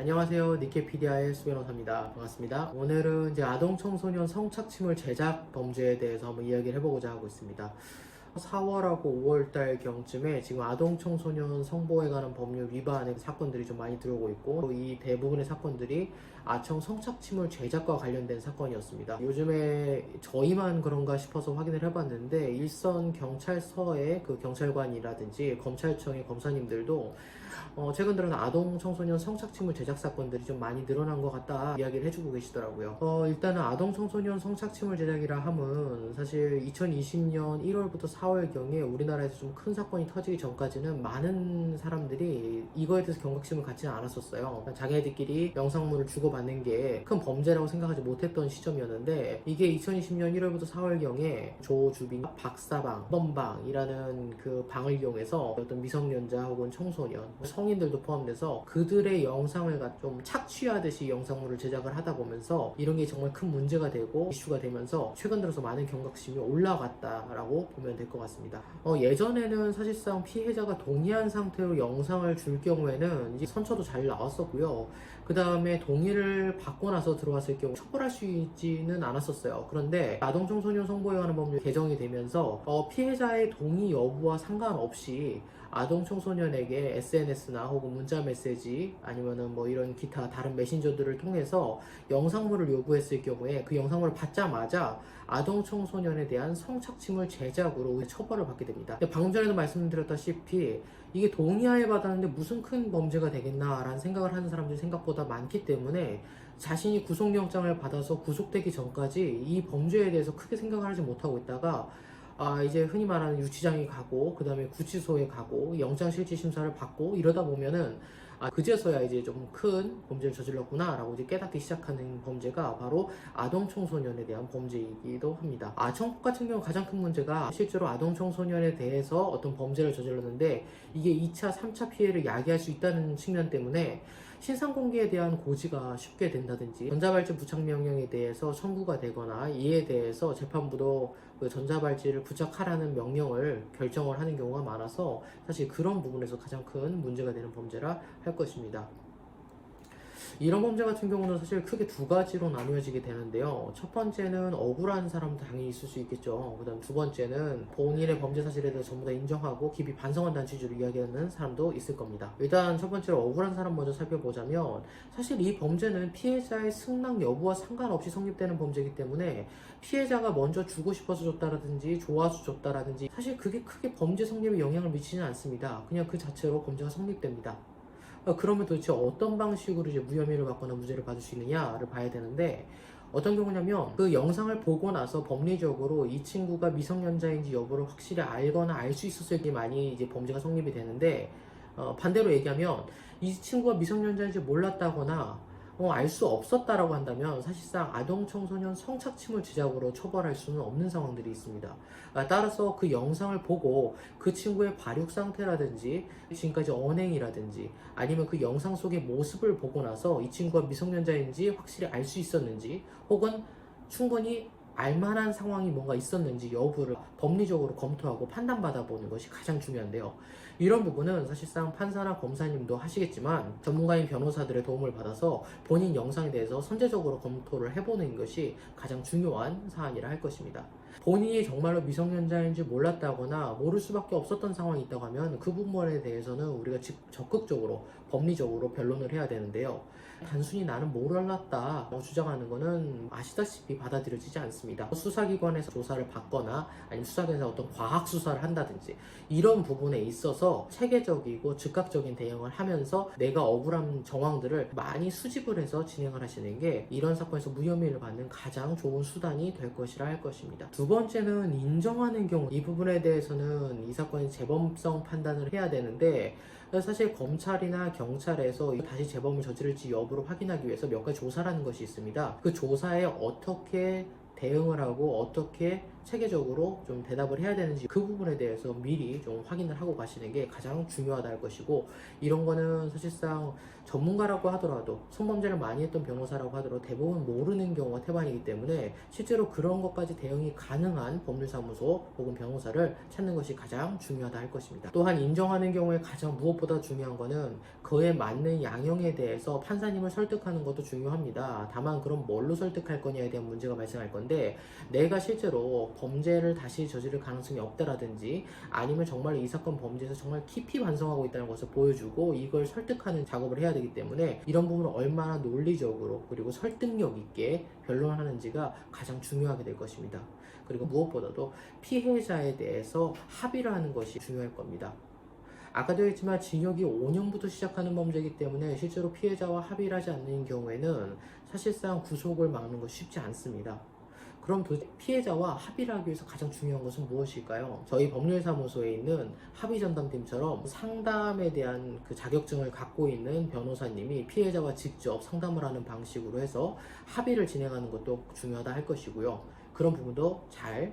안녕하세요. 니케피디아의 수변호사입니다. 반갑습니다. 오늘은 이제 아동 청소년 성착취물 제작 범죄에 대해서 한번 이야기를 해보고자 하고 있습니다. 4월하고 5월달 경쯤에 지금 아동 청소년 성보호에 관한 법률 위반의 사건들이 좀 많이 들어오고 있고 이 대부분의 사건들이 아청 성착취물 제작과 관련된 사건이었습니다. 요즘에 저희만 그런가 싶어서 확인을 해봤는데 일선 경찰서의 그 경찰관이라든지 검찰청의 검사님들도 어, 최근 들어는 아동 청소년 성착취물 제작 사건들이 좀 많이 늘어난 것 같다 이야기를 해주고 계시더라고요. 어, 일단은 아동 청소년 성착취물 제작이라 함은 사실 2020년 1월부터 4월경에 우리나라에서 좀 큰 사건이 터지기 전까지는 많은 사람들이 이거에 대해서 경각심을 갖지는 않았었어요. 그러니까 자기네들끼리 영상물을 주고받는 게 큰 범죄라고 생각하지 못했던 시점이었는데 이게 2020년 1월부터 4월경에 조주빈, 박사방, 번방이라는 그 방을 이용해서 어떤 미성년자 혹은 청소년, 성인들도 포함돼서 그들의 영상을 가- 좀 착취하듯이 영상물을 제작을 하다 보면서 이런 게 정말 큰 문제가 되고 이슈가 되면서 최근 들어서 많은 경각심이 올라갔다라고 보면 될 것 같습니다. 어, 예전에는 사실상 피해자가 동의한 상태로 영상을 줄 경우에는 이제 선처도 잘 나왔었고요. 그 다음에 동의를 받고 나서 들어왔을 경우 처벌할 수 있지는 않았었어요. 그런데 아동 청소년 성보호에 관한 법률 개정이 되면서 어, 피해자의 동의 여부와 상관없이 아동 청소년에게 SNS나 혹은 문자 메시지 아니면은 뭐 이런 기타 다른 메신저들을 통해서 영상물을 요구했을 경우에 그 영상물을 받자마자 아동 청소년에 대한 성착취물 제작으로 처벌을 받게 됩니다. 방금 전에도 말씀드렸다시피 이게 동의하에 받았는데 무슨 큰 범죄가 되겠나라는 생각을 하는 사람들이 생각보다 많기 때문에 자신이 구속영장을 받아서 구속되기 전까지 이 범죄에 대해서 크게 생각을 하지 못하고 있다가 아 이제 흔히 말하는 유치장에 가고 그 다음에 구치소에 가고 영장실질심사를 받고 이러다 보면은 아 그제서야 이제 좀 큰 범죄를 저질렀구나 라고 이제 깨닫기 시작하는 범죄가 바로 아동 청소년에 대한 범죄이기도 합니다. 아 청법 같은 경우 가장 큰 문제가 실제로 아동 청소년에 대해서 어떤 범죄를 저질렀는데 이게 2차, 3차 피해를 야기할 수 있다는 측면 때문에 신상 공개에 대한 고지가 쉽게 된다든지 전자발찌 부착 명령에 대해서 청구가 되거나 이에 대해서 재판부도 그 전자발찌를 부착하라는 명령을 결정을 하는 경우가 많아서 사실 그런 부분에서 가장 큰 문제가 되는 범죄라 할 것입니다. 이런 범죄 같은 경우는 사실 크게 두 가지로 나누어지게 되는데요. 첫 번째는 억울한 사람도 당연히 있을 수 있겠죠. 그 다음 두 번째는 본인의 범죄 사실에 대해 전부 다 인정하고 깊이 반성한다는 취지로 이야기하는 사람도 있을 겁니다. 일단 첫 번째로 억울한 사람 먼저 살펴보자면 사실 이 범죄는 피해자의 승낙 여부와 상관없이 성립되는 범죄이기 때문에 피해자가 먼저 주고 싶어서 줬다라든지 좋아서 줬다라든지 사실 그게 크게 범죄 성립에 영향을 미치지는 않습니다. 그냥 그 자체로 범죄가 성립됩니다. 어, 그러면 도대체 어떤 방식으로 이제 무혐의를 받거나 무죄를 받을 수 있느냐를 봐야 되는데 어떤 경우냐면 그 영상을 보고 나서 법리적으로 이 친구가 미성년자인지 여부를 확실히 알거나 알 수 있었을 때 많이 이제 범죄가 성립이 되는데 어, 반대로 얘기하면 이 친구가 미성년자인지 몰랐다거나 어, 알 수 없었다라고 한다면 사실상 아동 청소년 성착취물 제작으로 처벌할 수는 없는 상황들이 있습니다. 아, 따라서 그 영상을 보고 그 친구의 발육 상태라든지 지금까지 언행이라든지 아니면 그 영상 속의 모습을 보고 나서 이 친구가 미성년자인지 확실히 알 수 있었는지 혹은 충분히 알만한 상황이 뭔가 있었는지 여부를 법리적으로 검토하고 판단받아 보는 것이 가장 중요한데요. 이런 부분은 사실상 판사나 검사님도 하시겠지만 전문가인 변호사들의 도움을 받아서 본인 영상에 대해서 선제적으로 검토를 해보는 것이 가장 중요한 사안이라 할 것입니다. 본인이 정말로 미성년자인지 몰랐다거나 모를 수밖에 없었던 상황이 있다고 하면 그 부분에 대해서는 우리가 즉 적극적으로 법리적으로 변론을 해야 되는데요. 단순히 나는 몰랐다 주장하는 것은 아시다시피 받아들여지지 않습니다. 수사기관에서 조사를 받거나 아니면 수사기관에서 어떤 과학 수사를 한다든지 이런 부분에 있어서 체계적이고 즉각적인 대응을 하면서 내가 억울한 정황들을 많이 수집을 해서 진행을 하시는 게 이런 사건에서 무혐의를 받는 가장 좋은 수단이 될 것이라 할 것입니다. 두 번째는 인정하는 경우 이 부분에 대해서는 이 사건의 재범성 판단을 해야 되는데 사실 검찰이나 경찰에서 다시 재범을 저지를지 여부 를 확인하기 위해서 몇 가지 조사라는 것이 있습니다. 그 조사에 어떻게 대응을 하고 어떻게 체계적으로 좀 대답을 해야 되는지 그 부분에 대해서 미리 좀 확인을 하고 가시는 게 가장 중요하다 할 것이고 이런 거는 사실상 전문가라고 하더라도 성범죄를 많이 했던 변호사라고 하더라도 대부분 모르는 경우가 태반이기 때문에 실제로 그런 것까지 대응이 가능한 법률사무소 혹은 변호사를 찾는 것이 가장 중요하다 할 것입니다. 또한 인정하는 경우에 가장 무엇보다 중요한 거는 그에 맞는 양형에 대해서 판사님을 설득하는 것도 중요합니다. 다만 그럼 뭘로 설득할 거냐에 대한 문제가 발생할 건데 내가 실제로 범죄를 다시 저지를 가능성이 없다라든지 아니면 정말 이 사건 범죄에서 정말 깊이 반성하고 있다는 것을 보여주고 이걸 설득하는 작업을 해야 되기 때문에 이런 부분을 얼마나 논리적으로 그리고 설득력 있게 변론하는지가 가장 중요하게 될 것입니다. 그리고 무엇보다도 피해자에 대해서 합의를 하는 것이 중요할 겁니다. 아까도 했지만 징역이 5년부터 시작하는 범죄이기 때문에 실제로 피해자와 합의를 하지 않는 경우에는 사실상 구속을 막는 것이 쉽지 않습니다. 그럼 피해자와 합의를 하기 위해서 가장 중요한 것은 무엇일까요? 저희 법률사무소에 있는 합의 전담팀처럼 상담에 대한 그 자격증을 갖고 있는 변호사님이 피해자와 직접 상담을 하는 방식으로 해서 합의를 진행하는 것도 중요하다 할 것이고요. 그런 부분도 잘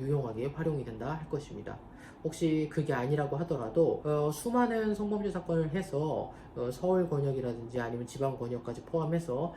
유용하게 활용이 된다 할 것입니다. 혹시 그게 아니라고 하더라도 어, 수많은 성범죄 사건을 해서 어, 서울 권역이라든지 아니면 지방 권역까지 포함해서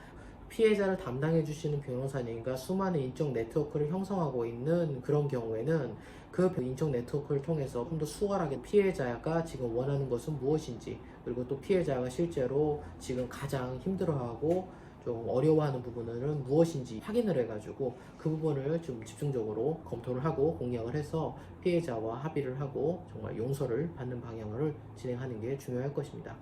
피해자를 담당해 주시는 변호사님과 수많은 인적 네트워크를 형성하고 있는 그런 경우에는 그 인적 네트워크를 통해서 좀 더 수월하게 피해자가 지금 원하는 것은 무엇인지 그리고 또 피해자가 실제로 지금 가장 힘들어하고 좀 어려워하는 부분은 무엇인지 확인을 해가지고 그 부분을 좀 집중적으로 검토를 하고 공략을 해서 피해자와 합의를 하고 정말 용서를 받는 방향으로 진행하는 게 중요할 것입니다.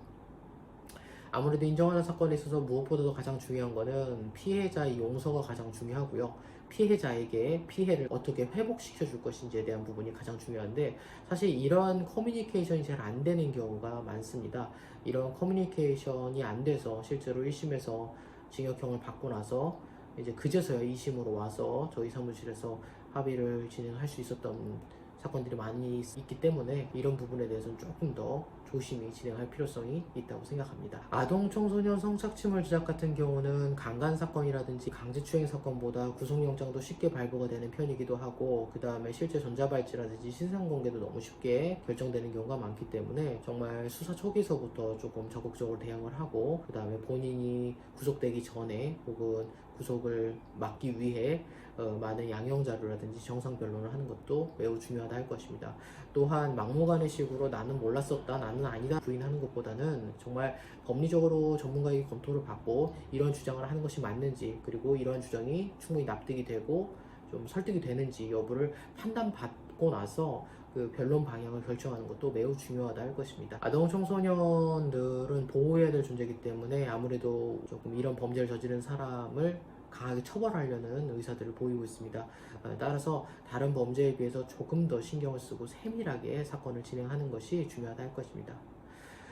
아무래도 인정하는 사건에 있어서 무엇보다도 가장 중요한 거는 피해자의 용서가 가장 중요하고요. 피해자에게 피해를 어떻게 회복시켜 줄 것인지에 대한 부분이 가장 중요한데 사실 이러한 커뮤니케이션이 잘 안 되는 경우가 많습니다. 이런 커뮤니케이션이 안 돼서 실제로 1심에서 징역형을 받고 나서 이제 그제서야 2심으로 와서 저희 사무실에서 합의를 진행할 수 있었던 사건들이 많이 있- 있기 때문에 이런 부분에 대해서는 조금 더 조심히 진행할 필요성이 있다고 생각합니다. 아동 청소년 성착취물 조작 같은 경우는 강간 사건이라든지 강제추행 사건보다 구속영장도 쉽게 발부가 되는 편이기도 하고 그 다음에 실제 전자발찌라든지 신상공개도 너무 쉽게 결정되는 경우가 많기 때문에 정말 수사 초기서부터 조금 적극적으로 대응을 하고 그 다음에 본인이 구속되기 전에 혹은 구속을 막기 위해 어, 많은 양형 자료라든지 정상 변론을 하는 것도 매우 중요하다 할 것입니다. 또한 막무가내식으로 나는 몰랐었다, 나는 아니다 부인하는 것보다는 정말 법리적으로 전문가에게 검토를 받고 이런 주장을 하는 것이 맞는지 그리고 이러한 주장이 충분히 납득이 되고 좀 설득이 되는지 여부를 판단받고 나서 그 변론 방향을 결정하는 것도 매우 중요하다 할 것입니다. 아동 청소년들은 보호해야 될 존재이기 때문에 아무래도 조금 이런 범죄를 저지른 사람을 강하게 처벌하려는 의사들을 보이고 있습니다. 어, 따라서 다른 범죄에 비해서 조금 더 신경을 쓰고 세밀하게 사건을 진행하는 것이 중요하다 할 것입니다.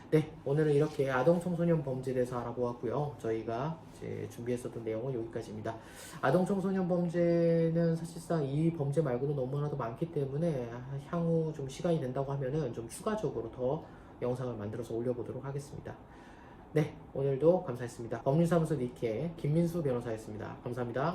네, 오늘은 이렇게 아동 청소년 범죄에 대해서 알아보았고요. 저희가 이제 준비했었던 내용은 여기까지입니다. 아동 청소년 범죄는 사실상 이 범죄 말고도 너무나도 많기 때문에 향후 좀 시간이 된다고 하면은 좀 추가적으로 더 영상을 만들어서 올려보도록 하겠습니다. 네, 오늘도 감사했습니다. 법률사무소 니케 김민수 변호사였습니다. 감사합니다.